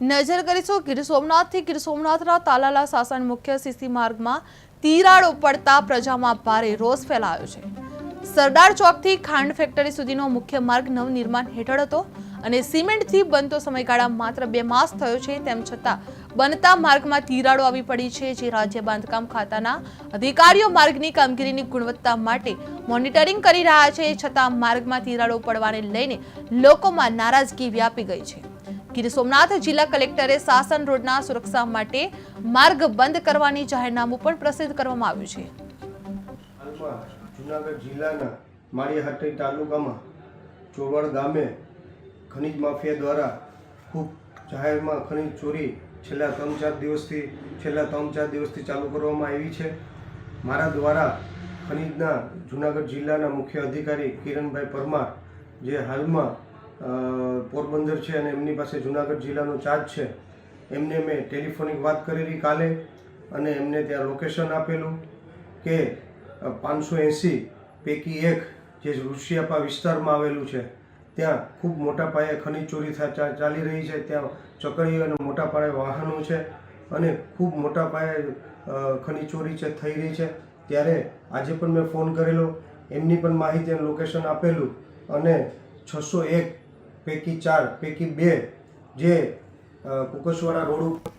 નજર કરીશું ગીર સોમનાથથી ગીર સોમનાથના તાલાલા સાસણ મુખ્ય સીસી માર્ગમાં તિરાડો પડતા પ્રજામાં ભારે રોષ ફેલાયો છે. સરદાર ચોકથી ખાંડ ફેક્ટરી સુધીનો મુખ્ય માર્ગ નવનિર્માણ હેઠળ હતો અને સિમેન્ટથી બનતો સમયગાળા માત્ર બે માસ થયો છે, તેમ છતાં બનતા માર્ગમાં તિરાડો આવી પડી છે, જે રાજ્ય બાંધકામ ખાતાના અધિકારીઓ માર્ગની કામગીરીની ગુણવત્તા માટે મોનિટરિંગ કરી રહ્યા છે, છતાં માર્ગમાં તિરાડો પડવાને લઈને લોકોમાં નારાજગી વ્યાપી ગઈ છે. ગીર સોમનાથ જિલ્લા કલેક્ટરે સાસન રોડના સુરક્ષા માટે માર્ગ બંધ કરવાની જાહેરનામું પણ પ્રસિદ્ધ કરવામાં આવ્યું છે. જુનાગઢ જિલ્લાના માળીહાટી તાલુકામાં ચોવડ ગામે ખનિજ માફિયા દ્વારા ખૂબ જાહેરમાં ખનિજ ચોરી છેલ્લા ત્રણ ચાર દિવસથી, છેલ્લા ત્રણ ચાર દિવસથી ચાલુ કરવામાં આવી છે. મારા દ્વારા ખનિજના જુનાગઢ જિલ્લાના મુખ્ય અધિકારી કિરણભાઈ પરમાર જે હાલમાં પોરબંદર છે અને એમની પાસે જુનાગઢ જિલ્લાનો ચાર્જ છે. એમને મેં ટેલિફોનિક વાત કરેલી કાલે અને એમને ત્યાં લોકેશન આપેલું કે પાંચસો એંસી પૈકી એક જે ઋષિયાપા વિસ્તારમાં આવેલું છે, ત્યાં ખૂબ મોટા પાયે ખનિજ ચોરી ચાલી રહી છે. ત્યાં ચકડીઓ અને મોટા પાયે વાહનો છે અને ખૂબ મોટા પાયે ખનિજ ચોરી છે, થઈ રહી છે. ત્યારે આજે પણ મેં ફોન કરેલો. એમની પણ માહિતી અને લોકેશન આપેલું અને છસો એક પૈકી ચાર પૈકી બે જે કુકસવાડા રોડ